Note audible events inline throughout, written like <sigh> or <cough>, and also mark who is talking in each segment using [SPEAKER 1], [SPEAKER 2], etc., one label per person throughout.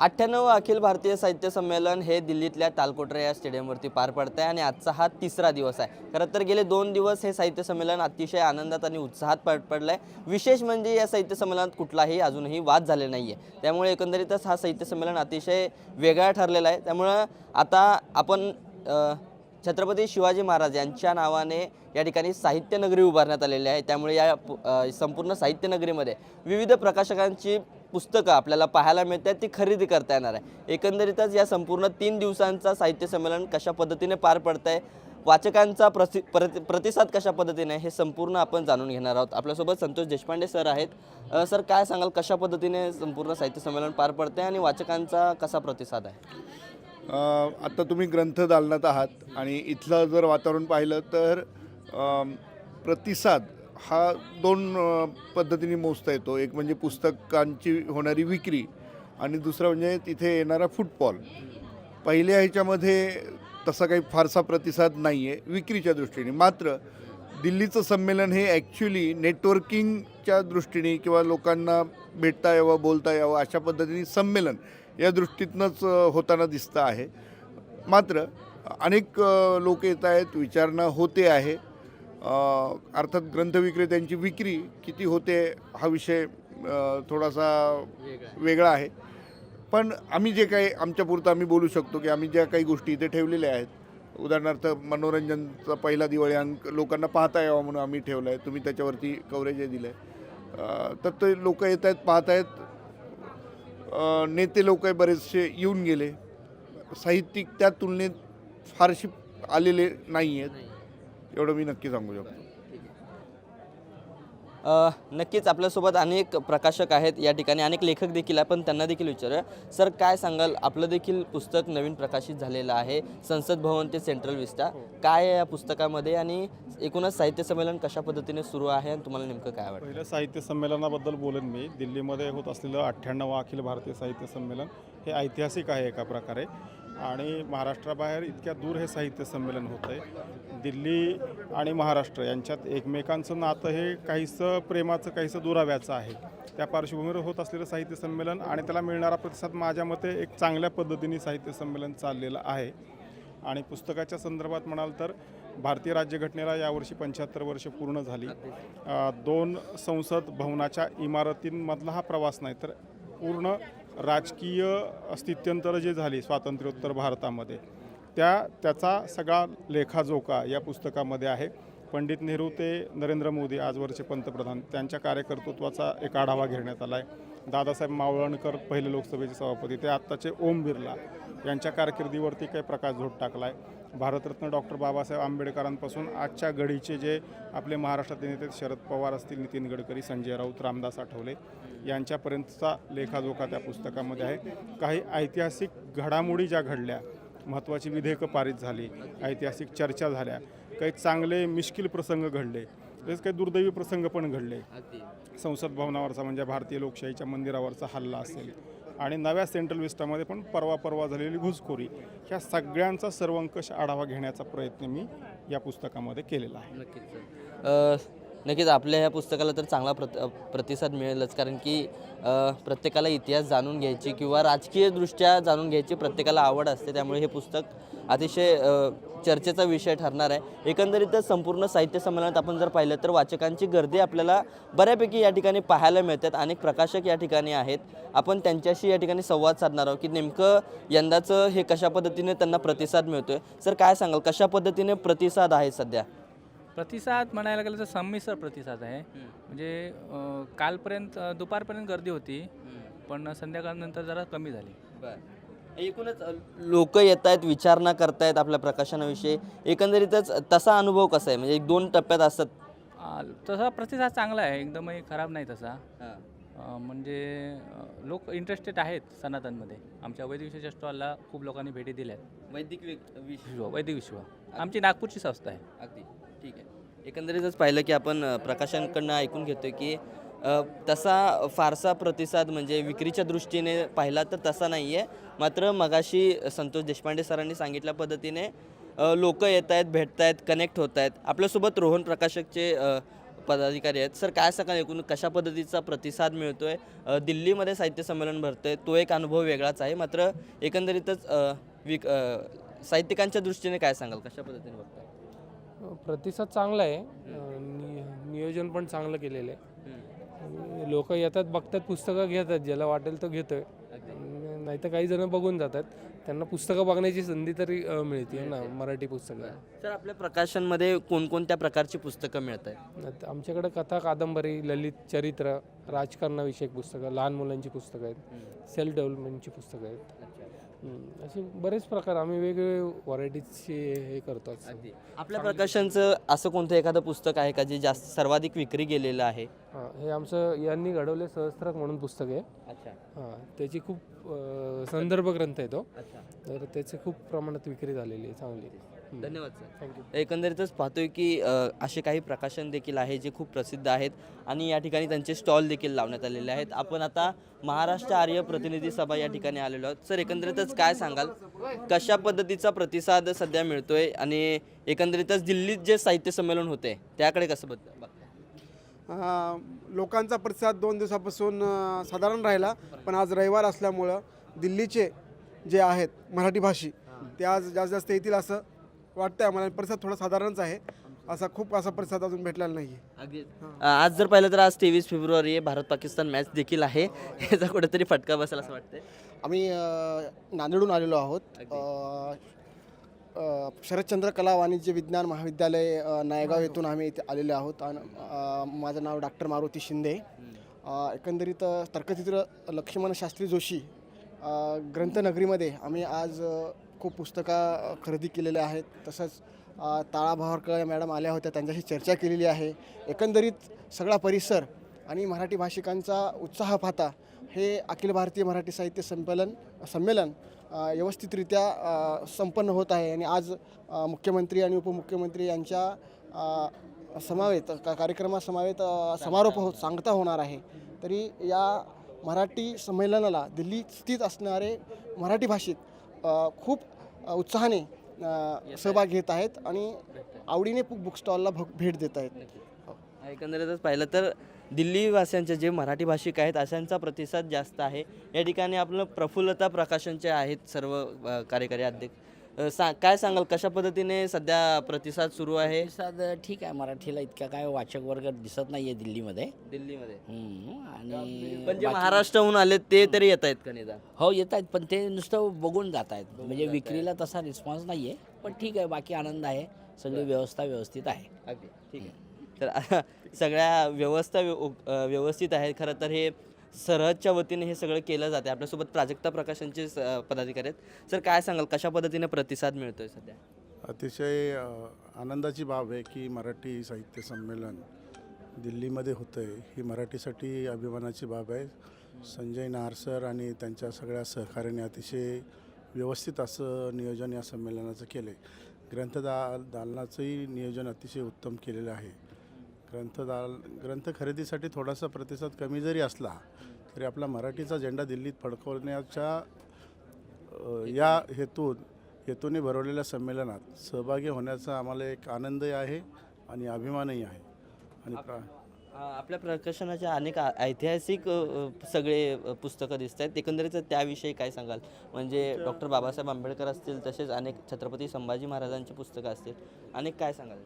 [SPEAKER 1] अठ्ठ्याण्णव अखिल भारतीय साहित्य संमेलन हे दिल्लीतल्या तालकोटरा या स्टेडियमवरती पार पडत आहे आणि आजचा हा तिसरा दिवस आहे. खरं तर गेले दोन दिवस हे साहित्य संमेलन अतिशय आनंदात आणि उत्साहात पार पडलं आहे विशेष म्हणजे या साहित्य संमेलनात कुठलाही अजूनही वाद झाले नाही आहे त्यामुळे एकंदरीतच हा साहित्य संमेलन अतिशय वेगळा ठरलेला आहे. त्यामुळं आता आपण छत्रपती शिवाजी महाराज यांच्या नावाने या ठिकाणी साहित्यनगरी उभारण्यात आलेली आहे. त्यामुळे या संपूर्ण साहित्यनगरीमध्ये विविध प्रकाशकांची पुस्तकं आपल्याला पाहायला मिळतात ती खरेदी करता येणार आहे. एकंदरीतच या संपूर्ण तीन दिवसांचा साहित्य संमेलन कशा पद्धतीने पार पडत आहे वाचकांचा प्रति प्रति प्रतिसाद कशा पद्धतीने हे संपूर्ण आपण जाणून घेणार आहोत. आपल्यासोबत संतोष देशपांडे सर आहेत. सर काय सांगाल कशा पद्धतीने संपूर्ण साहित्य संमेलन पार पडते आणि वाचकांचा कसा प्रतिसाद आहे?
[SPEAKER 2] आत्ता तुम्ही ग्रंथ दालनात आहात आणि इथलं जर वातावरण पाहिलं तर प्रतिसाद हा दोन पद्धतीने मोजता येतो. एक म्हणजे पुस्तकांची होणारी विक्री आणि दुसरं म्हणजे तिथे येणारा फुटबॉल. पहिल्या ह्याच्यामध्ये तसा काही फारसा प्रतिसाद नाही आहे विक्रीच्या दृष्टीने. मात्र दिल्लीचं संमेलन हे ॲक्च्युली नेटवर्किंगच्या दृष्टीने किंवा लोकांना भेटता यावं बोलता यावं अशा पद्धतीने संमेलन या दृष्टीतनंच होताना दिसतं आहे. मात्र अनेक लोक येत आहेत विचारणा होते आहे. अर्थात ग्रंथविक्रेत्यांची विक्री किती होते हा विषय थोडासा वेगळा आहे. पण आम्ही जे काही आमच्यापुरतं आम्ही बोलू शकतो की आम्ही ज्या काही गोष्टी इथे ठेवलेल्या आहेत. उदाहरणार्थ मनोरंजनचा पहिला दिवाळी अंक लोकांना पाहता यावा म्हणून आम्ही ठेवला आहे तुम्ही त्याच्यावरती कव्हरेज दिलं आहे तर ते लोक येत आहेत पाहत आहेत. नेते लोक बरेचसे येऊन गेले. साहित्यिक त्या तुलनेत फारशी आलेले नाही आहेत एवढं मी नक्की सांगू शकतो.
[SPEAKER 1] अ, नक्कीच आपल्यासोबत अनेक प्रकाशक आहेत या ठिकाणी अनेक लेखक देखील आहे पण त्यांना देखील विचारूया. सर काय सांगाल? आपलं देखील पुस्तक नवीन प्रकाशित झालेलं आहे संसद भवन ते सेंट्रल विस्टा काय आहे या पुस्तकामध्ये आणि एकूणच साहित्य संमेलन कशा पद्धतीने सुरू आहे आणि तुम्हाला नेमकं काय वाटतं?
[SPEAKER 3] पहिल्या साहित्य संमेलनाबद्दल बोलेन मी. दिल्लीमध्ये होत असलेलं अठ्ठ्याण्णव अखिल भारतीय साहित्य संमेलन हे ऐतिहासिक आहे एका प्रकारे. आणि महाराष्ट्राबाहेर इतक्या दूर हे साहित्य संमेलन होतं आहे. दिल्ली आणि महाराष्ट्र यांच्यात एकमेकांचं नातं हे काहीसं प्रेमाचं काहीसं दुराव्याचं आहे. त्या पार्श्वभूमीवर होत असलेलं साहित्य संमेलन आणि त्याला मिळणारा प्रतिसाद माझ्या मते एक चांगल्या पद्धतीने साहित्य संमेलन चाललेलं आहे. आणि पुस्तकाच्या संदर्भात म्हणाल तर भारतीय राज्यघटनेला यावर्षी पंच्याहत्तर वर्ष पूर्ण झाली. दोन संसद भवनाच्या इमारतींमधला हा प्रवास नाही तर पूर्ण राजकीय स्थित्यंतर जे झाली स्वातंत्र्योत्तर भारतामध्ये त्या त्याचा सगळा लेखाजोखा या पुस्तकामध्ये आहे. पंडित नेहरू ते नरेंद्र मोदी आजवरचे पंतप्रधान त्यांच्या कार्यकर्तृत्वाचा एक आढावा घेण्यात आला आहे दादासाहेब मावळणकर पहिले लोकसभेचे सभापती ते आत्ताचे ओम बिर्ला यांच्या कारकिर्दीवरती काही प्रकाश प्रकाशझोत टाकला आहे भारतरत्न डॉक्टर बाबासाहेब आंबेडकरांपासून आजच्या घडीचे जे आपले महाराष्ट्रातील नेते शरद पवार असतील नितीन गडकरी संजय राऊत रामदास आठवले यांच्यापर्यंतचा लेखाजोखा त्या पुस्तकामध्ये आहे. काही ऐतिहासिक घडामोडी ज्या घडल्या महत्त्वाची विधेयकं पारित झाली ऐतिहासिक चर्चा झाल्या काही चांगले मिश्किल प्रसंग घडले तसेच काही दुर्दैवी प्रसंग पण घडले. संसद भवनावरचा म्हणजे भारतीय लोकशाहीच्या मंदिरावरचा हल्ला असेल आणि नव्या सेंट्रल विस्टामध्ये पण परवा परवा झालेली घुसखोरी. ह्या सगळ्यांचा सर्वंकष आढावा घेण्याचा प्रयत्न मी या पुस्तकामध्ये केलेला आहे.
[SPEAKER 1] नक्कीच नक्कीच आपल्या ह्या पुस्तकाला तर चांगला प्रत प्रतिसाद मिळेलच. कारण की प्रत्येकाला इतिहास जाणून घ्यायची किंवा राजकीयदृष्ट्या जाणून घ्यायची प्रत्येकाला आवड असते. त्यामुळे हे पुस्तक अतिशय चर्चेचा विषय ठरणार आहे. एकंदरीतच संपूर्ण साहित्य संमेलनात आपण जर पाहिलं तर वाचकांची गर्दी आपल्याला बऱ्यापैकी या ठिकाणी पाहायला मिळतात. अनेक प्रकाशक या ठिकाणी आहेत. आपण त्यांच्याशी या ठिकाणी संवाद साधणार आहोत की नेमकं यंदाचं हे कशा पद्धतीने त्यांना प्रतिसाद मिळतो आहे सर काय सांगाल? कशा पद्धतीने प्रतिसाद आहे सध्या?
[SPEAKER 4] प्रतिसाद म्हणायला गेलं तर संमिश्र प्रतिसाद आहे. म्हणजे अ, कालपर्यंत अ, दुपारपर्यंत गर्दी होती पण संध्याकाळनंतर जरा कमी झाली.
[SPEAKER 1] एकूणच लोक येत आहेत विचारणा करतायत आपल्या प्रकाशनाविषयी. एकंदरीतच तसा अनुभव कसा आहे? म्हणजे एक दोन टप्प्यात असतात
[SPEAKER 4] आ, तसा प्रतिसाद चांगला आहे. एकदमही खराब नाही तसा. अ, म्हणजे अ, लोक इंटरेस्टेड आहेत सनातनमध्ये. आमच्या वैदिक विश्वाच्या स्टॉलला खूप लोकांनी भेटी दिल्यात.
[SPEAKER 1] वैदिक विश्व
[SPEAKER 4] विश्व. वैदिक विश्व. आमची नागपूरची संस्था आहे.
[SPEAKER 1] अगदी. एकंदरीतच पाहिलं की आपण प्रकाशांकडनं ऐकून घेतोय की तसा फारसा प्रतिसाद म्हणजे विक्रीच्या दृष्टीने पाहिला तर तसा नाही आहे मात्र मगाशी संतोष देशपांडे सरांनी सांगितल्या पद्धतीने लोक येत आहेत भेटत आहेत कनेक्ट होत आहेत. आपल्यासोबत रोहन प्रकाशकचे पदाधिकारी आहेत. सर काय सांगा एकूण? कशा पद्धतीचा प्रतिसाद मिळतो आहे दिल्लीमध्ये साहित्य संमेलन भरतंय. तो एक अनुभव वेगळाच आहे. मात्र एकंदरीतच विक साहित्यिकांच्या दृष्टीने काय सांगाल? कशा पद्धतीने बघताय?
[SPEAKER 5] प्रतिसाद चांगला आहे. नि- नियोजन पण चांगलं केलेलं आहे. लोक येतात बघतात पुस्तकं घेतात. ज्याला वाटेल तो घेतोय. नाही तर काही जण बघून जातात. त्यांना पुस्तकं बघण्याची संधी तरी अं, मिळते ना मराठी पुस्तकं.
[SPEAKER 1] सर आपल्या प्रकाशनमध्ये कोणकोणत्या प्रकारची पुस्तकं मिळत आहेत
[SPEAKER 5] आमच्याकडे कथा कादंबरी ललित चरित्र राजकारणाविषयक पुस्तकं लहान मुलांची पुस्तकं आहेत. सेल्फ डेव्हलपमेंटची पुस्तकं आहेत. हम्म, असे बरेच प्रकार आम्ही वेगवेगळे व्हरायटीजचे हे करतो.
[SPEAKER 1] आपल्या प्रकाशनचं असं कोणतं एखादं पुस्तक आहे का जे जास्त सर्वाधिक विक्री गेलेलं आहे?
[SPEAKER 5] हां हे आमचं यांनी घडवले सहस्त्रक म्हणून पुस्तक आहे.
[SPEAKER 1] अच्छा.
[SPEAKER 5] हां त्याची खूप अं, संदर्भ ग्रंथ आहे तो.
[SPEAKER 1] अच्छा.
[SPEAKER 5] तर त्याची खूप प्रमाणात विक्री झालेली आहे चांगली.
[SPEAKER 1] धन्यवाद सर
[SPEAKER 5] थँक्यू
[SPEAKER 1] एकंदरीतच पाहतोय की अ, असे काही प्रकाशन देखील आहे जे खूप प्रसिद्ध आहेत आणि या ठिकाणी त्यांचे स्टॉल देखील लावण्यात आलेले आहेत. आपण आता महाराष्ट्र आर्य प्रतिनिधी सभा या ठिकाणी आलेलो आहोत. सर एकंदरीतच काय सांगाल? कशा पद्धतीचा प्रतिसाद सध्या मिळतोय आणि एकंदरीतच दिल्लीत जे साहित्य संमेलन होते त्याकडे कसं बघताय?
[SPEAKER 6] अ, लोकांचा प्रतिसाद दोन दिवसापासून अ, साधारण राहिला पण आज रविवार असल्यामुळं दिल्लीचे जे आहेत मराठी भाषी ते आज जास्त जास्त येतील असं वाटतंय आम्हाला. प्रतिसाद थोडा साधारणच आहे. असा खूप असा प्रतिसाद अजून भेटलेला नाही
[SPEAKER 1] आज जर पाहिलं तर आज तेवीस फेब्रुवारी आहे. भारत पाकिस्तान मॅच देखील आहे. याचा कुठेतरी फटका बसेल असं वाटतंय.
[SPEAKER 7] आम्ही अ, नांदेडहून आलेलो आहोत. शरदचंद्र कला वाणिज्य विज्ञान महाविद्यालय नायगाव येथून आम्ही इथे आलेले आहोत. आणि माझं नाव डॉक्टर मारुती शिंदे. एकंदरीत तर्कचित्र लक्ष्मण शास्त्री जोशी ग्रंथनगरीमध्ये आम्ही आज खूप पुस्तकं खरेदी केलेल्या आहेत. तसंच ताळा भावरकर मॅडम आल्या होत्या. त्यांच्याशी चर्चा केलेली आहे. एकंदरीत सगळा परिसर आणि मराठी भाषिकांचा उत्साह पाहता हे अखिल भारतीय मराठी साहित्य संमेलन संमेलन व्यवस्थितरित्या संपन्न होत आहे. आणि आज मुख्यमंत्री आणि उपमुख्यमंत्री यांच्या समावेत का कार्यक्रमासमावेत समारोप हो सांगता होणार आहे. तरी या मराठी संमेलनाला दिल्लीत स्थित असणारे मराठी भाषिक खूप उत्साहाने सहभाग घेत आहेत आणि आवडीने बुक स्टॉलला भ भेट देत आहेत.
[SPEAKER 1] एकंदरीतच पाहिलं तर दिल्लीवासियांचे जे मराठी भाषिक आहेत अशांचा प्रतिसाद जास्त आहे. या ठिकाणी आपलं प्रफुल्लता प्रकाशनचे आहेत सर्व कार्यकारी अध्यक्ष अ, सा काय सांगाल कशा पद्धतीने सध्या प्रतिसाद सुरू आहे?
[SPEAKER 8] प्रतिसाद ठीक आहे मराठीला इतका काय वाचक वर्ग दिसत नाहीये दिल्लीमध्ये.
[SPEAKER 1] दिल्लीमध्ये.
[SPEAKER 8] हम्म, आणि
[SPEAKER 1] पण जे महाराष्ट्राहून आले ते तरी येत आहेत का निदान?
[SPEAKER 8] हो येत आहेत पण ते नुसतं बघून जात आहेत म्हणजे विक्रीला तसा रिस्पॉन्स नाहीये. पण ठीक आहे बाकी आनंद आहे. सगळी व्यवस्था व्यवस्थित आहे.
[SPEAKER 1] अगदी ठीक आहे. तर <laughs> सगळ्या व्यवस्था व्यव- अ, व्यवस्थित आहेत. खरं तर हे सरहदच्या वतीने हे सगळं केलं जाते आपल्यासोबत प्राजक्ता प्रकाशनचे स- पदाधिकारी आहेत. सर काय सांगाल? कशा पद्धतीने प्रतिसाद मिळतोय सध्या?
[SPEAKER 9] अतिशय आनंदाची बाब आहे की मराठी साहित्य संमेलन दिल्लीमध्ये होतं आहे ही मराठीसाठी अभिमानाची बाब आहे. संजय नार सर आणि त्यांच्या सगळ्या सहकार्याने अतिशय व्यवस्थित असं नियोजन या संमेलनाचं केलं आहे ग्रंथदा दालनाचंही नियोजन अतिशय उत्तम केलेलं आहे. ग्रंथदाल ग्रंथ खरेदीसाठी थोडासा प्रतिसाद कमी जरी असला तरी आपला मराठीचा झेंडा दिल्लीत फडकवण्याच्या या हेतून हेतूने भरवलेल्या संमेलनात सहभागी होण्याचा आम्हाला एक आनंदही आहे आणि अभिमानही आहे. आणि प्रा
[SPEAKER 1] आपल्या प्रकाशनाच्या अनेक ऐतिहासिक सगळे पुस्तकं दिसत आहेत. एकंदरीत त्याविषयी काय सांगाल? म्हणजे डॉक्टर बाबासाहेब आंबेडकर असतील तसेच अनेक छत्रपती संभाजी महाराजांची पुस्तकं असतील. अनेक काय सांगाल?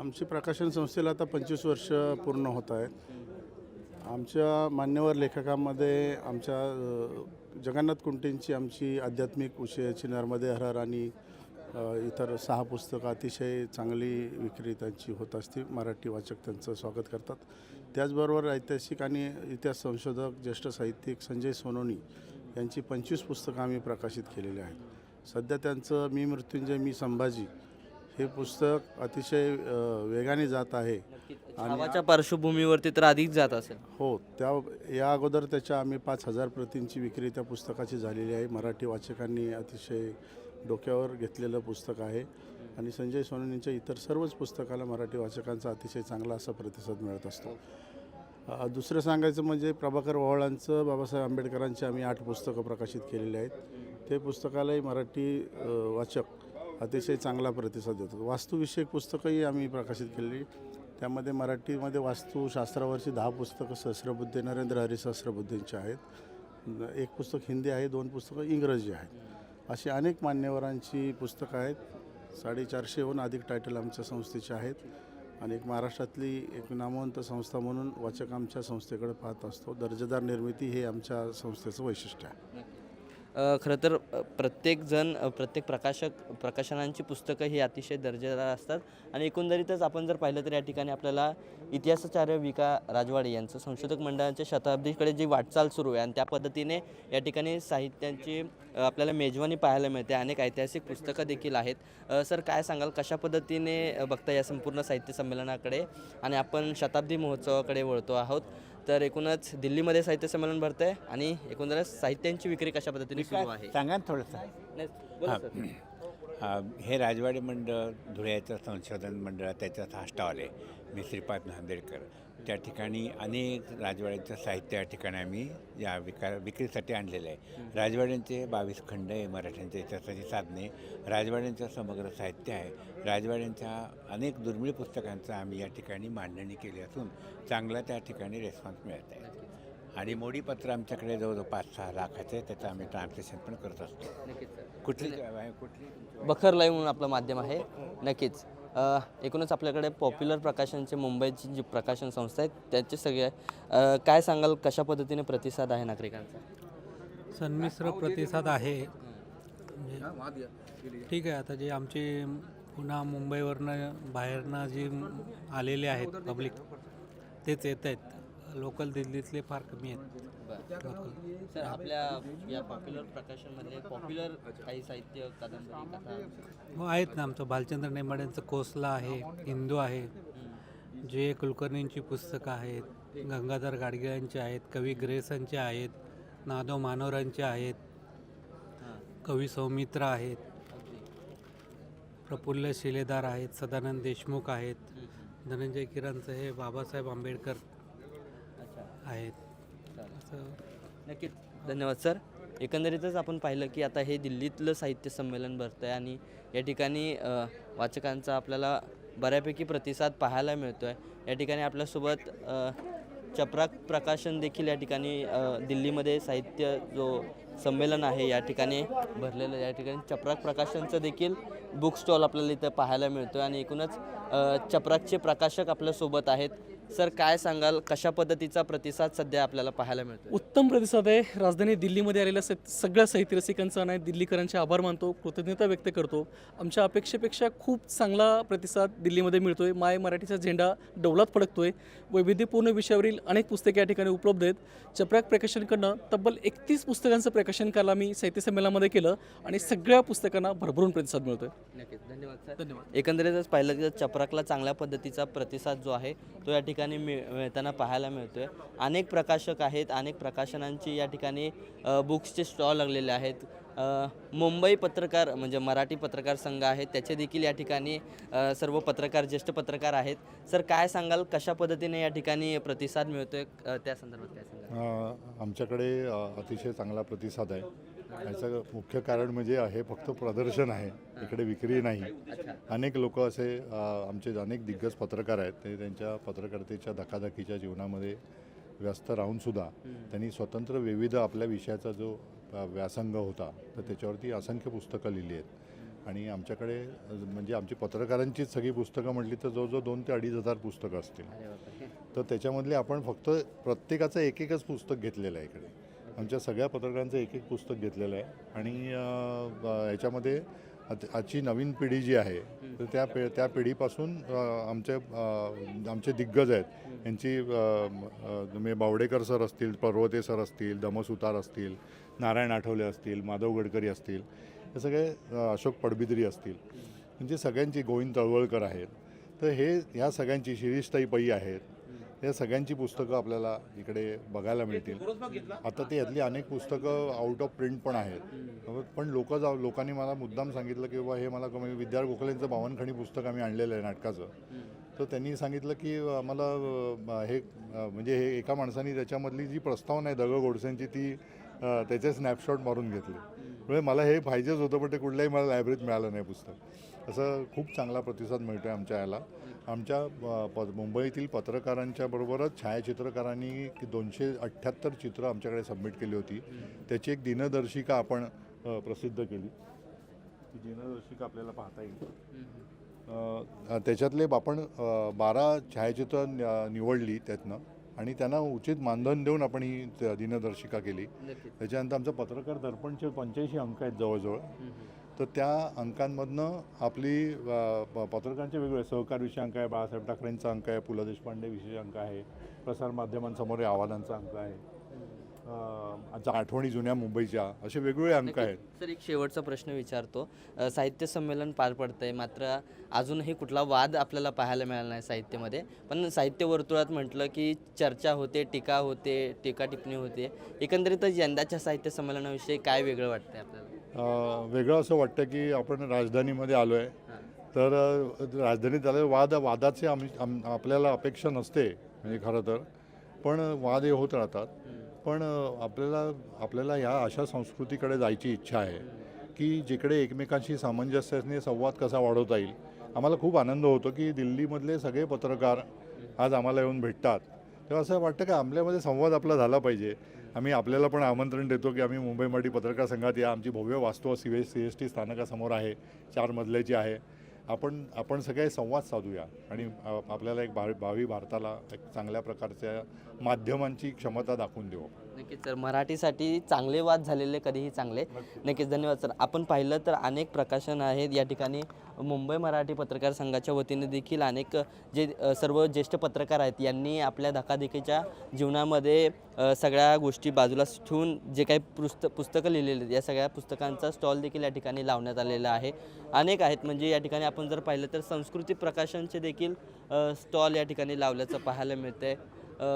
[SPEAKER 9] आमची प्रकाशन संस्थेला आता पंचवीस वर्ष पूर्ण होत आहेत आमच्या मान्यवर लेखकामध्ये आमच्या जगन्नाथ कुंटेंची आमची आध्यात्मिक विषयाची नर्मदे हरहर आणि इतर सहा पुस्तकं अतिशय चांगली विक्री त्यांची होत असते. मराठी वाचक त्यांचं स्वागत करतात. त्याचबरोबर ऐतिहासिक आणि इतिहास संशोधक ज्येष्ठ साहित्यिक संजय सोनोनी यांची पंचवीस पुस्तकं आम्ही प्रकाशित केलेली आहेत. सध्या त्यांचं मी मृत्युंजय मी संभाजी हे पुस्तक अतिशय वेगाने जात आहे.
[SPEAKER 1] नावाच्या पार्श्वभूमीवरती तर अधिक जात असेल.
[SPEAKER 9] हो त्या या अगोदर त्याच्या आम्ही पाच हजार प्रतींची विक्री त्या पुस्तकाची झालेली आहे. मराठी वाचकांनी अतिशय डोक्यावर घेतलेलं पुस्तक आहे. आणि संजय सोननींच्या इतर सर्वच पुस्तकाला मराठी वाचकांचा अतिशय चांगला असा प्रतिसाद मिळत असतो. दुसरं सांगायचं म्हणजे प्रभाकर ओवाळांचं बाबासाहेब आंबेडकरांची आम्ही आठ पुस्तकं प्रकाशित केलेली आहेत. ते पुस्तकालाही मराठी वाचक अतिशय चांगला प्रतिसाद देतो. वास्तुविषयक पुस्तकंही आम्ही प्रकाशित केलेली त्यामध्ये मराठीमध्ये वास्तुशास्त्रावरची दहा पुस्तकं सहस्रबुद्धे नरेंद्र हरिसहस्रबुद्धींची आहेत. एक पुस्तक हिंदी आहे दोन पुस्तकं इंग्रजी आहेत. अशी अनेक मान्यवरांची पुस्तकं आहेत. साडेचारशेहून अधिक टायटल आमच्या संस्थेचे आहेत. आणि एक महाराष्ट्रातली एक नामवंत संस्था म्हणून वाचक आमच्या संस्थेकडे पाहत असतो. दर्जेदार निर्मिती हे आमच्या संस्थेचं वैशिष्ट्य आहे.
[SPEAKER 1] खरं तर प्रत्येकजण प्रत्येक प्रकाशक प्रकाशनांची पुस्तकं ही अतिशय दर्जेदार असतात. आणि एकंदरीतच आपण जर पाहिलं तर या ठिकाणी आपल्याला इतिहासाचार्य विका राजवाडे यांचं संशोधक मंडळाच्या शताब्दीकडे जी वाटचाल सुरू आहे आणि त्या पद्धतीने या ठिकाणी साहित्यांची आपल्याला मेजवानी पाहायला मिळते. अनेक ऐतिहासिक पुस्तकं देखील आहेत. सर काय सांगाल? कशा पद्धतीने बघता या संपूर्ण साहित्य संमेलनाकडे? आणि आपण शताब्दी महोत्सवाकडे वळतो आहोत. तर एकूणच दिल्लीमध्ये साहित्य संमेलन भरतंय आणि एकूणच साहित्यांची विक्री कशा पद्धतीने सुरू आहे?
[SPEAKER 10] सांगा ना थोडंसं?
[SPEAKER 1] नाही, बोला सर.
[SPEAKER 10] अ, हे राजवाडे मंडळ धुळ्याचं संशोधन मंडळ त्याच्यात हा स्टॉल आहे. मी श्रीपाद नांदेडकर. त्या ठिकाणी अनेक राजवाड्यांचं साहित्य या ठिकाणी आम्ही या विका विक्रीसाठी आणलेलं आहे. राजवाड्यांचे बावीस खंड आहे मराठ्यांच्या इतिहासाची साधने. राजवाड्यांचं समग्र साहित्य आहे. राजवाड्यांच्या अनेक दुर्मिळ पुस्तकांचं आम्ही या ठिकाणी मांडणी केली असून चांगला त्या ठिकाणी रेस्पॉन्स मिळत आहे. आणि मोडीपत्र आमच्याकडे जवळजवळ पाच सहा लाखाचं त्याचं आम्ही ट्रान्सलेशन पण करत असतो. कुठली कुठली
[SPEAKER 1] बखर लाईव्ह म्हणून आपलं माध्यम आहे. नक्कीच. एकूणच आपल्याकडे पॉप्युलर प्रकाशनचे मुंबईची जी प्रकाशन संस्था आहे त्याचे सगळे काय सांगाल कशा पद्धतीने प्रतिसाद आहे नागरिकांचा?
[SPEAKER 11] संमिश्र प्रतिसाद आहे. म्हणजे ठीक आहे आता जे आमचे पुन्हा मुंबईवरनं बाहेरनं जे आलेले आहेत पब्लिक तेच येत आहेत. लोकल दिल्लीतले फार कमी आहेत. लोकल
[SPEAKER 1] सर आपल्या या पॉप्युलर प्रकाशनमधले पॉप्युलर काही साहित्य कादंबरी कथा?
[SPEAKER 11] हो आहेत ना आमचं. भालचंद्र नेमाड्यांचं कोसला आहे हिंदू आहे. जे कुलकर्णींची पुस्तकं आहेत गंगाधर गाडगिळांची आहेत कवी ग्रेसांचे आहेत नादो मानोरांचे आहेत कवी सौमित्र आहेत प्रफुल्ल शिलेदार आहेत सदानंद देशमुख आहेत धनंजय किरणचं हे बाबासाहेब आंबेडकर आहेत. असं.
[SPEAKER 1] नक्कीच. धन्यवाद सर. एकंदरीतच आपण पाहिलं की आता हे दिल्लीतलं साहित्य संमेलन भरतं आहे आणि या ठिकाणी वाचकांचा आपल्याला बऱ्यापैकी प्रतिसाद पाहायला मिळतो आहे या ठिकाणी आपल्यासोबत चपराक प्रकाशन देखील या ठिकाणी दिल्लीमध्ये साहित्य जो संमेलन आहे या ठिकाणी भरलेलं या ठिकाणी चपराक प्रकाशनचं देखील बुक स्टॉल आपल्याला इथं पाहायला मिळतो आणि एकूणच चपराकचे प्रकाशक आपल्यासोबत आहेत. सर काय सांगाल? कशा पद्धतीचा प्रतिसाद सध्या आपल्याला पाहायला मिळतो
[SPEAKER 12] उत्तम प्रतिसाद आहे. राजधानी दिल्लीमध्ये आलेल्या स सगळ्या साहित्य रसिकांचा आणि दिल्लीकरांचे आभार मानतो. कृतज्ञता व्यक्त करतो. आमच्या अपेक्षेपेक्षा खूप चांगला प्रतिसाद दिल्लीमध्ये मिळतोय. माय मराठीचा झेंडा डौलात फडकतोय. वैविध्यपूर्ण विषयावरील अनेक पुस्तके या ठिकाणी उपलब्ध आहेत. चपराक प्रकाशनकडनं तब्बल एकतीस पुस्तकांचं प्रकाशन काल आम्ही साहित्य संमेलनामध्ये केलं आणि सगळ्या पुस्तकांना भरभरून प्रतिसाद मिळतोय.
[SPEAKER 1] नक्कीच. धन्यवाद सर.
[SPEAKER 12] धन्यवाद.
[SPEAKER 1] एकंदरीतच पाहिलं तर चपराकला चांगल्या पद्धतीचा प्रतिसाद जो आहे तो या ठिकाणी मिळ मिळताना पाहायला मिळतो आहे अनेक प्रकाशक आहेत अनेक प्रकाशनांची या ठिकाणी बुक्सचे स्टॉल लागलेले आहेत. मुंबई पत्रकार म्हणजे मराठी पत्रकार संघ आहे त्याचे देखील या ठिकाणी सर्व पत्रकार ज्येष्ठ पत्रकार आहेत. सर काय सांगाल? कशा पद्धतीने या ठिकाणी प्रतिसाद मिळतोय? आहे त्या संदर्भात काय सांगाल?
[SPEAKER 13] आमच्याकडे अतिशय चांगला प्रतिसाद आहे. याचं मुख्य कारण म्हणजे हे फक्त प्रदर्शन आहे. इकडे विक्री नाही. अनेक लोक असे आमचे अनेक दिग्गज पत्रकार आहेत. ते त्यांच्या पत्रकारितेच्या धकाधकीच्या जीवनामध्ये व्यस्त राहूनसुद्धा त्यांनी स्वतंत्र विविध आपल्या विषयाचा जो व्यासंग होता तर त्याच्यावरती असंख्य पुस्तकं लिहिली आहेत. आणि आमच्याकडे म्हणजे आमची पत्रकारांचीच सगळी पुस्तकं म्हटली तर जवळजवळ दोन ते अडीच हजार पुस्तकं असतील. तर त्याच्यामधले आपण फक्त प्रत्येकाचं एक एकच पुस्तक घेतलेलं आहे इकडे. आमच्या सगळ्या पत्रकारांचं एक एक पुस्तक घेतलेलं आहे. आणि याच्यामध्ये आजची नवीन पिढी जी आहे तर त्या पे त्या पिढीपासून आमचे आमचे दिग्गज आहेत. यांची अं, तुम्ही बावडेकर सर असतील पर्वते सर असतील दमसुतार असतील नारायण आठवले असतील माधव गडकरी असतील हे सगळे अशोक पडबिद्री असतील. म्हणजे सगळ्यांची गोविंद तळवळकर आहेत. तर हे ह्या सगळ्यांची शिरीषताई पै आहेत. या सगळ्यांची पुस्तकं आपल्याला इकडे बघायला मिळतील. आता ते यातली अनेक पुस्तकं आउट ऑफ प्रिंट पण आहेत. पण लोक जाऊ लोकांनी मला मुद्दाम सांगितलं की बाबा हे मला कमी विद्यार गोखलेंचं बावनखणी पुस्तक आम्ही आणलेलं आहे नाटकाचं. तर त्यांनी सांगितलं की आम्हाला हे म्हणजे हे एका माणसाने त्याच्यामधली जी प्रस्तावना आहे दगड गोडसेंची ती त्याचे स्नॅपशॉट मारून घेतले. म्हणजे मला हे पाहिजेच होतं पण ते कुठल्याही मला लायब्ररीत मिळालं नाही पुस्तक. असं खूप चांगला प्रतिसाद मिळतो आहे आमच्या याला. आमच्या प मुंबईतील पत्रकारांच्या बरोबरच छायाचित्रकारांनी की दोनशे अठ्ठ्याहत्तर चित्रं आमच्याकडे सबमिट केली होती. त्याची एक दिनदर्शिका आपण प्रसिद्ध केली. ती दिनदर्शिका आपल्याला पाहता येईल. त्याच्यातले आपण बारा छायाचित्र निवडली त्यातनं आणि त्यांना उचित मानधन देऊन आपण ही दिनदर्शिका केली. त्याच्यानंतर आमचं पत्रकार दर्पणचे पंच्याऐंशी अंक आहेत जवळजवळ. तर त्या अंकांमधनं आपली पत्रकारांचे वेगवेगळे सहकार विषय अंक आहे बाळासाहेब ठाकरेंचा अंक आहे पु ल देशपांडे विषय अंक आहे प्रसारमाध्यमांसमोर या आव्हानांचा अंक आहे. आमच्या आठवणी जुन्या मुंबईच्या असे वेगवेगळे अंक आहेत.
[SPEAKER 1] सर एक शेवटचा प्रश्न विचारतो. साहित्य संमेलन पार पडतंय मात्र अजूनही कुठला वाद आपल्याला पाहायला मिळाला नाही साहित्यामध्ये. पण साहित्य वर्तुळात म्हटलं की चर्चा होते टीका होते टीका टिप्पणी होते. एकंदरीतच यंदाच्या साहित्य संमेलनाविषयी काय वेगळं वाटतंय आपल्याला?
[SPEAKER 13] वेगळं असं वाटतं की आपण राजधानीमध्ये आलो आहे. तर राजधानीत आले वाद वादाचे आम आम आपल्याला अपेक्षा नसते म्हणजे खरं तर. पण वाद हे होत राहतात. पण आपल्याला आपल्याला ह्या अशा संस्कृतीकडे जायची इच्छा आहे की जिकडे एकमेकांशी सामंजस्याने संवाद कसा वाढवता येईल. आम्हाला खूप आनंद होतो की दिल्लीमधले सगळे पत्रकार आज आम्हाला येऊन भेटतात. तेव्हा असं वाटतं की आपल्यामध्ये संवाद आपला झाला पाहिजे. आम्ही आपल्याला पण आमंत्रण देतो की आम्ही मुंबई मराठी पत्रकार संघात या आमची भव्य वास्तव C S C S T स्थानकासमोर आहे चार मजल्याची आहे. आपण आपण सगळे संवाद साधूया आणि आपल्याला एक भावी भावी भारताला एक चांगल्या प्रकारच्या माध्यमांची क्षमता दाखवून देऊ
[SPEAKER 1] नक्कीच सर. मराठीसाठी चांगले वाद झालेले कधीही चांगले. नक्कीच. धन्यवाद सर. आपण पाहिलं तर अनेक प्रकाशन आहेत. या ठिकाणी मुंबई मराठी पत्रकार संघाच्या वतीने देखील अनेक जे सर्व ज्येष्ठ पत्रकार आहेत यांनी आपल्या धकाधकीच्या जीवनामध्ये सगळ्या गोष्टी बाजूला ठेवून जे काही पुस्त पुस्तकं लिहिलेली आहेत या सगळ्या पुस्तकांचा स्टॉल देखील या ठिकाणी लावण्यात आलेला आहे. अनेक आहेत. म्हणजे या ठिकाणी आपण जर पाहिलं तर संस्कृती प्रकाशनचे देखील स्टॉल या ठिकाणी लावल्याचं पाहायला मिळतंय. अ,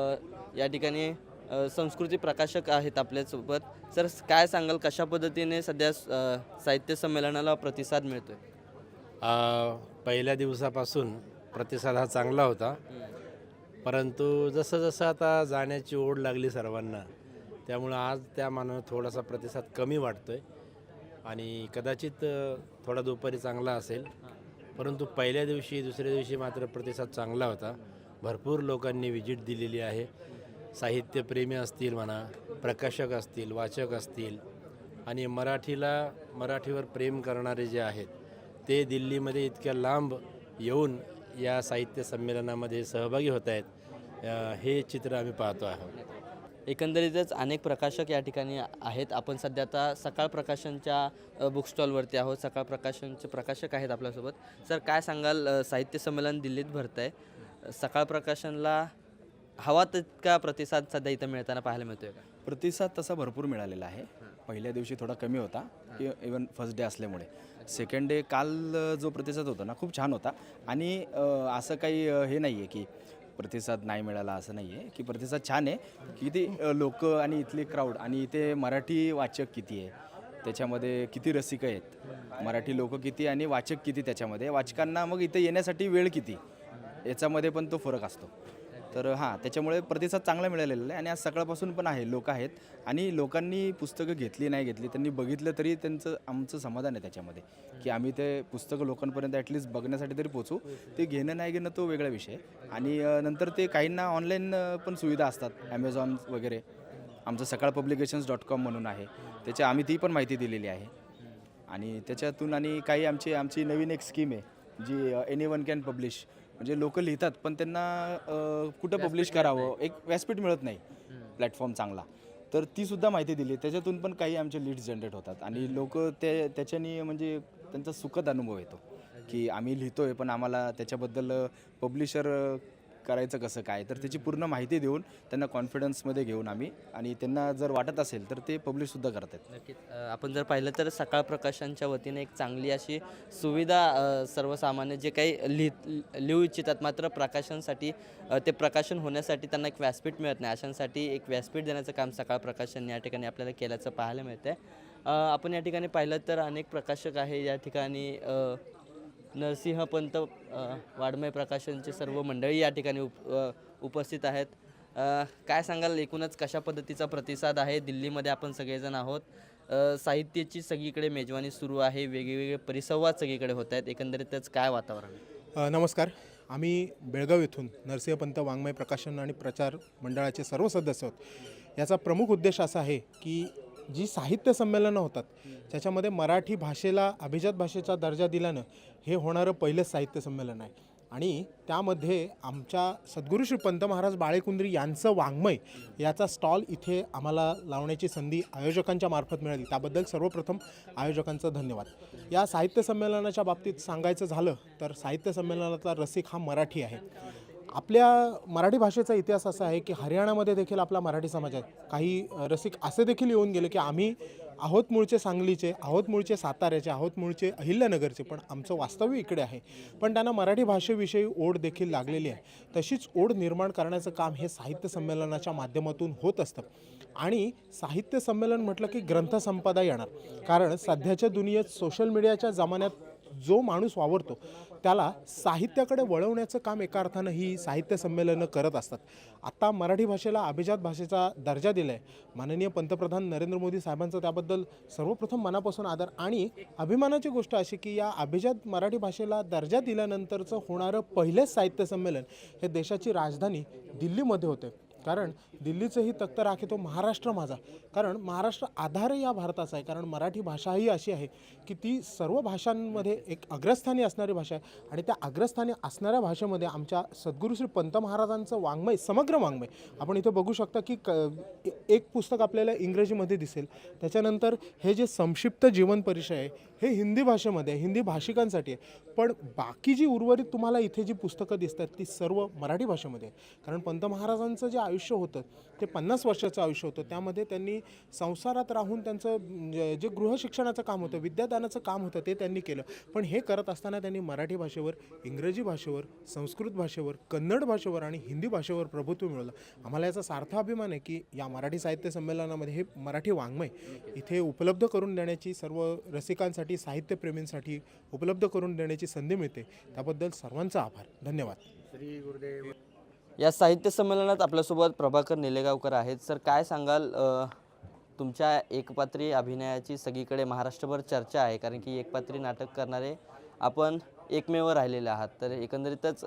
[SPEAKER 1] या ठिकाणी संस्कृती प्रकाशक आहेत आपल्यासोबत. सर काय सांगाल कशा पद्धतीने सध्या साहित्य संमेलनाला प्रतिसाद मिळतोय?
[SPEAKER 14] पहिल्या दिवसापासून प्रतिसाद हा चांगला होता. परंतु जसं जसं आता जाण्याची ओढ लागली सर्वांना त्यामुळं आज त्या मानानं थोडासा प्रतिसाद कमी वाटतो आहे आणि कदाचित थोडा दुपारी चांगला असेल. परंतु पहिल्या दिवशी दुसऱ्या दिवशी मात्र प्रतिसाद चांगला होता. भरपूर लोकांनी व्हिजिट दिलेली आहे. साहित्यप्रेमी असतील म्हणा प्रकाशक असतील वाचक असतील आणि मराठीला मराठीवर प्रेम करणारे जे आहेत ते दिल्लीमध्ये इतक्या लांब येऊन या साहित्य संमेलनामध्ये सहभागी होत आहेत हे चित्र आम्ही पाहतो आहोत.
[SPEAKER 1] एकंदरीतच अनेक प्रकाशक या ठिकाणी आहेत. आपण सध्या आता सकाळ प्रकाशनच्या बुक स्टॉलवरती आहोत. सकाळ प्रकाशनचे प्रकाशक आहेत आपल्यासोबत. सर काय सांगाल साहित्य संमेलन दिल्लीत भरतं आहे सकाळ प्रकाशनला हवा तितका प्रतिसाद सध्या इथं मिळताना पाहायला मिळतोय का?
[SPEAKER 15] प्रतिसाद तसा भरपूर मिळालेला आहे. पहिल्या दिवशी थोडा कमी होता इवन फर्स्ट डे असल्यामुळे. सेकंड डे काल जो प्रतिसाद होता ना खूप छान होता. आणि अ, असं काही अ, हे नाही आहे की प्रतिसाद नाही मिळाला असं नाही आहे की प्रतिसाद छान आहे. किती लोक आणि इथले क्राऊड आणि इथे मराठी वाचक किती आहे त्याच्यामध्ये किती रसिक आहेत मराठी लोक किती आणि वाचक किती त्याच्यामध्ये वाचकांना मग इथे येण्यासाठी वेळ किती याच्यामध्ये पण तो फरक असतो. तर हां त्याच्यामुळे प्रतिसाद चांगला मिळालेला आहे आणि आज सकाळपासून पण आहे लोक आहेत आणि लोकांनी पुस्तकं घेतली नाही घेतली त्यांनी बघितलं तरी त्यांचं आमचं समाधान आहे त्याच्यामध्ये. की आम्ही ते पुस्तकं लोकांपर्यंत ॲटलिस्ट बघण्यासाठी तरी पोचू ते घेणं नाही घेणं तो वेगळा विषय आणि नंतर ते काहींना ऑनलाईन पण सुविधा असतात. ॲमेझॉन वगैरे. आमचं सकाळ पब्लिकेशन्स डॉट कॉम म्हणून आहे. त्याच्या आम्ही ती पण माहिती दिलेली आहे. आणि त्याच्यातून आणि काही आमची आमची नवीन एक स्कीम आहे जी एनी वन कॅन पब्लिश म्हणजे लोक लिहितात पण त्यांना कुठं पब्लिश करावं? एक व्यासपीठ मिळत नाही प्लॅटफॉर्म चांगला. तर ती सुद्धा माहिती दिली. त्याच्यातून पण काही आमचे लीड्स जनरेट होतात. आणि लोक ते त्याच्यानी म्हणजे त्यांचा सुखद अनुभव येतो की आम्ही लिहितोय पण आम्हाला त्याच्याबद्दल पब्लिशर करायचं कसं काय? तर त्याची पूर्ण माहिती देऊन त्यांना कॉन्फिडन्समध्ये घेऊन आम्ही आणि त्यांना जर वाटत असेल तर ते पब्लिशसुद्धा करतात
[SPEAKER 1] नक्कीच. आपण जर पाहिलं तर सकाळ प्रकाशनच्या वतीने एक चांगली अशी सुविधा अ, सर्वसामान्य जे काही लिह लिहू इच्छितात मात्र प्रकाशनसाठी अ, ते प्रकाशन होण्यासाठी त्यांना एक व्यासपीठ मिळत नाही. अशांसाठी एक व्यासपीठ देण्याचं काम सकाळ प्रकाशन या ठिकाणी आपल्याला केल्याचं पाहायला मिळतं आहे आपण या ठिकाणी पाहिलं तर अनेक प्रकाशक आहे या ठिकाणी अ, नरसिंह पंत वाडमय प्रकाशनचे सर्व मंडळी या ठिकाणी उप उपस्थित आहेत. काय सांगाल? एकूणच कशा पद्धतीचा प्रतिसाद आहे? दिल्लीमध्ये आपण सगळेजण आहोत. साहित्याची सगळीकडे मेजवानी सुरू आहे. वेगवेगळे परिसंवाद सगळीकडे होत आहेत. एकंदरीतच काय वातावरण
[SPEAKER 16] नमस्कार. आम्ही बेळगाव येथून नरसिंहपंत वाङ्मय प्रकाशन आणि प्रचार मंडळाचे सर्व सदस्य आहोत. याचा प्रमुख उद्देश असा आहे की जी साहित्य संमेलनं होतात त्याच्यामध्ये मराठी भाषेला अभिजात भाषेचा दर्जा दिल्यानं हे होणारं पहिलंच साहित्य संमेलन आहे. आणि त्यामध्ये आमच्या सद्गुरू श्री पंत महाराज बाळेकुंद्री यांचं वाङ्मय याचा स्टॉल इथे आम्हाला लावण्याची संधी आयोजकांच्या मार्फत मिळाली. त्याबद्दल सर्वप्रथम आयोजकांचं धन्यवाद. या साहित्य संमेलनाच्या बाबतीत सांगायचं झालं तर साहित्य संमेलनाचा रसिक हा मराठी आहे. आपल्या मराठी भाषेचा इतिहास असा आहे की हरियाणामध्ये देखील आपला मराठी समाज आहे. काही रसिक असे देखील येऊन गेले की आम्ही आहोत मूळचे सांगलीचे आहोत मूळचे साताऱ्याचे आहोत मूळचे अहिल्यानगरचे पण आमचं वास्तव्य इकडे आहे. पण त्यांना मराठी भाषेविषयी ओढ देखील लागलेली आहे. तशीच ओढ निर्माण करण्याचं काम हे साहित्य संमेलनाच्या माध्यमातून होत असतं. आणि साहित्य संमेलन म्हटलं की ग्रंथसंपदा येणार. कारण सध्याच्या दुनियेत सोशल मीडियाच्या जमान्यात जो माणूस वावरतो त्याला साहित्याकडे वळवण्याचं काम एका अर्थानं ही साहित्य संमेलनं करत असतात. आत्ता मराठी भाषेला अभिजात भाषेचा दर्जा दिला आहे माननीय पंतप्रधान नरेंद्र मोदी साहेबांचं त्याबद्दल सर्वप्रथम मनापासून आदर आणि अभिमानाची गोष्ट अशी की या अभिजात मराठी भाषेला दर्जा दिल्यानंतरचं होणारं पहिलेच साहित्य संमेलन हे देशाची राजधानी दिल्लीमध्ये होते. कारण दिल्लीचंही तख्त राखे तो महाराष्ट्र माझा. कारण महाराष्ट्र आधार या भारताचा आहे. कारण मराठी भाषा ही अशी आहे की ती सर्व भाषांमध्ये एक अग्रस्थानी असणारी भाषा आहे. आणि त्या अग्रस्थानी असणाऱ्या भाषेमध्ये आमच्या सद्गुरू श्री पंत महाराजांचं वाङ्मय समग्र वाङ्मय. आपण इथे बघू शकता की क एक पुस्तक आपल्याला इंग्रजीमध्ये दिसेल. त्याच्यानंतर हे जे संक्षिप्त जीवन परिचय आहे हे हिंदी भाषेमध्ये आहे हिंदी भाषिकांसाठी आहे. पण बाकी जी उर्वरित तुम्हाला इथे जी पुस्तकं दिसतात ती सर्व मराठी भाषेमध्ये आहे. कारण पंत महाराजांचं जे आयुष्य होतं ते पन्नास वर्षाचं आयुष्य होतं. त्यामध्ये त्यांनी संसारात राहून त्यांचं म्हणजे जे जे गृहशिक्षणाचं काम होतं विद्यादानाचं काम होतं ते त्यांनी केलं. पण हे करत असताना त्यांनी मराठी भाषेवर इंग्रजी भाषेवर संस्कृत भाषेवर कन्नड भाषेवर आणि हिंदी भाषेवर प्रभुत्व मिळवलं. आम्हाला याचा सार्थ अभिमान आहे की या मराठी साहित्य संमेलनामध्ये हे मराठी वाङ्मय इथे उपलब्ध करून देण्याची सर्व रसिकांसाठी साहित्यप्रेमींसाठी उपलब्ध करून देण्याची संधी मिळते. त्याबद्दल सर्वांचा आभार. धन्यवाद.
[SPEAKER 1] या साहित्य संमेलनात आपल्यासोबत प्रभाकर निलेगावकर आहेत. सर काय सांगाल तुमच्या एकपात्री अभिनयाची सगळीकडे महाराष्ट्रभर चर्चा आहे कारण की एकपात्री नाटक करणारे आपण एकमेव राहिलेले आहात. तर एकंदरीतच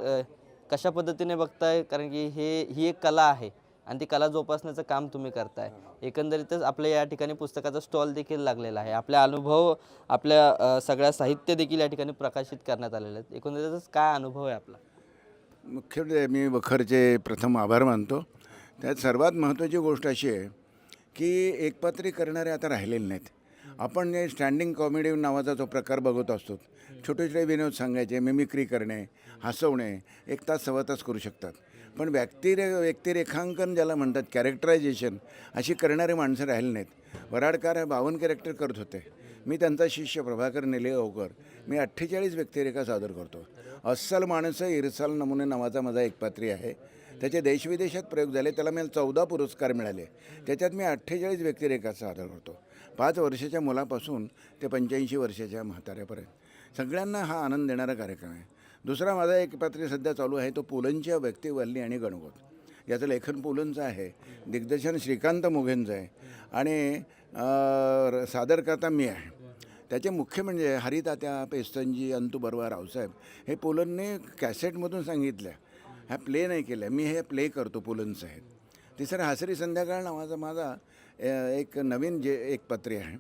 [SPEAKER 1] कशा पद्धतीने बघताय? कारण की हे ही एक कला आहे आणि ती कला जोपासण्याचं काम तुम्ही करताय. एकंदरीतच आपल्या या ठिकाणी पुस्तकाचा स्टॉल देखील लागलेला आहे. आपल्या अनुभव आपल्या सगळ्या साहित्य देखील या ठिकाणी प्रकाशित करण्यात आलेले आहेत. एकंदरीतच काय अनुभव आहे आपला?
[SPEAKER 17] मुख्य मी वखरचे प्रथम आभार मानतो. त्यात सर्वात महत्त्वाची गोष्ट अशी आहे की एकपात्री करणारे आता राहिलेले नाहीत. आपण जे स्टँडिंग कॉमेडी नावाचा जो प्रकार बघत असतो छोटे छोटे विनोद सांगायचे मिमिक्री करणे हसवणे एक तास सव्वा तास करू शकतात. पण व्यक्तिरे व्यक्तिरेखांकन ज्याला म्हणतात कॅरेक्टरायझेशन अशी करणारे माणसं राहिली नाहीत. वराडकार हे बावन्न कॅरेक्टर करत होते. मी त्यांचा शिष्य प्रभाकर निलेगावकर. मी अठ्ठेचाळीस व्यक्तिरेखा सादर करतो. अस्सल माणसं इरसाल नमुने नावाचा माझा एकपात्री आहे. त्याचे देशविदेशात प्रयोग झाले त्याला मला चौदा पुरस्कार मिळाले. त्याच्यात मी अठ्ठेचाळीस व्यक्तिरेखा सादर करतो. पाच वर्षाच्या मुलापासून ते पंच्याऐंशी वर्षाच्या म्हाताऱ्यापर्यंत. सगळ्यांना हा आनंद देणारा कार्यक्रम आहे. दुसरा माझा एक पात्री सध्या चालू आहे तो पुलंच्या व्यक्तिवल्ली आणि गणगोत. याचं लेखन पुलंचं आहे दिग्दर्शन श्रीकांत मोघेंचं आहे आणि सादरकर्ता मी आहे. त्याचे मुख्य म्हणजे हरितात्या पेस्तंजी अंतू बर्वा रावसाहेब हे पुलंनी कॅसेटमधून सांगितल्या. ह्या प्ले नाही केल्या. मी हे प्ले करतो पुलंचं आहे तिसरं हसरी संध्याकाळ नावाचा माझा एक नवीन जे एक पत्रे आहे.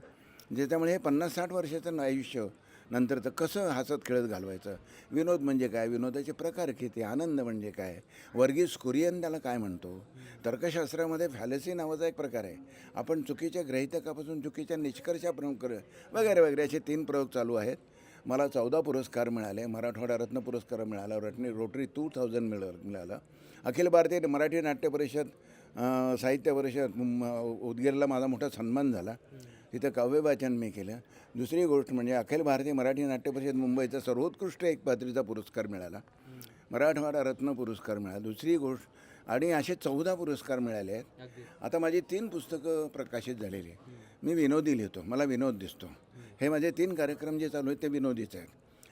[SPEAKER 17] ज्याच्यामुळे हे पन्नास साठ वर्षाचं आयुष्य नंतर तर कसं हसत खेळत घालवायचं? विनोद म्हणजे काय? विनोदाचे प्रकार किती? आनंद म्हणजे काय? वर्गीस कुरियन त्याला काय म्हणतो? तर्कशास्त्रामध्ये फॅलसी नावाचा एक प्रकार आहे. आपण चुकीच्या ग्रहितकापासून चुकीच्या निष्कर्षा कर. वगैरे वगैरे असे तीन प्रयोग चालू आहेत. मला चौदा पुरस्कार मिळाले. मराठवाडा रत्न पुरस्कार मिळाला. रटनी रोटरी टू थाउजंड मिळ मिळालं. अखिल भारतीय मराठी नाट्य परिषद साहित्य परिषद उदगीरला माझा मोठा सन्मान झाला. तिथं काव्य वाचन मी केलं. दुसरी गोष्ट म्हणजे अखिल भारतीय मराठी नाट्य परिषद मुंबईचा सर्वोत्कृष्ट एक पात्रीचा पुरस्कार मिळाला. मराठवाडा रत्न पुरस्कार मिळाला. दुसरी गोष्ट आणि असे चौदा पुरस्कार मिळाले आहेत. आता माझी तीन पुस्तकं प्रकाशित झालेली आहेत. मी विनोदी लिहितो. मला विनोद दिसतो. हे माझे तीन कार्यक्रम जे चालू आहेत ते विनोदीचे आहेत.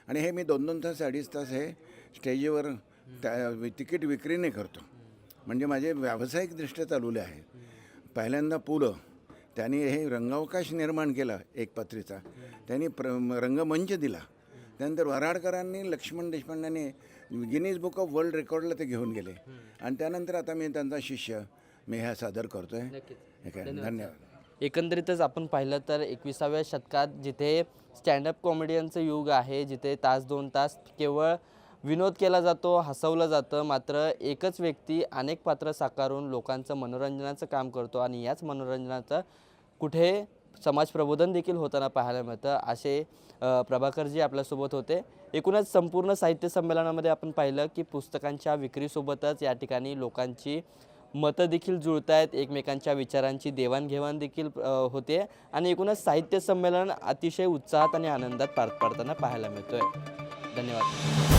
[SPEAKER 17] आणि हे मी दोन दोन तास अडीच तास हे स्टेजवर त्या तिकीट विक्रीने करतो. म्हणजे माझे व्यावसायिकदृष्ट्या चालवले आहे. पहिल्यांदा पुलं त्यांनी हे रंगावकाश निर्माण केला एकपात्रीचा त्यांनी प्र रंगमंच दिला. त्यानंतर वराडकरांनी लक्ष्मण देशपांड्यांनी गिनीज बुक ऑफ वर्ल्ड रेकॉर्डला ते घेऊन गेले. आणि त्यानंतर आता मी त्यांचा शिष्य मी ह्या सादर करतोय. हे काय? धन्यवाद.
[SPEAKER 1] एकंदरीतच आपण पाहिलं तर एकविसाव्या शतकात जिथे स्टँडअप कॉमेडियनचं युग आहे जिथे तास दोन तास केवळ विनोद केला जातो हसवलं जातं मात्र एकच व्यक्ती अनेक पात्र साकारून लोकांचं मनोरंजनाचं काम करतो आणि याच मनोरंजनाचं कुठे समाज प्रबोधन देखील होताना पाहायला मिळतं. असे प्रभाकरजी आपल्यासोबत होते. एकूणच संपूर्ण साहित्य संमेलनामध्ये आपण पाहिलं की पुस्तकांच्या विक्रीसोबतच या ठिकाणी लोकांची मतं देखील जुळत आहेत एकमेकांच्या विचारांची देवाणघेवाण देखील होते आणि एकूणच साहित्य संमेलन अतिशय उत्साहात आणि आनंदात पार पडताना पाहायला मिळतोय. धन्यवाद.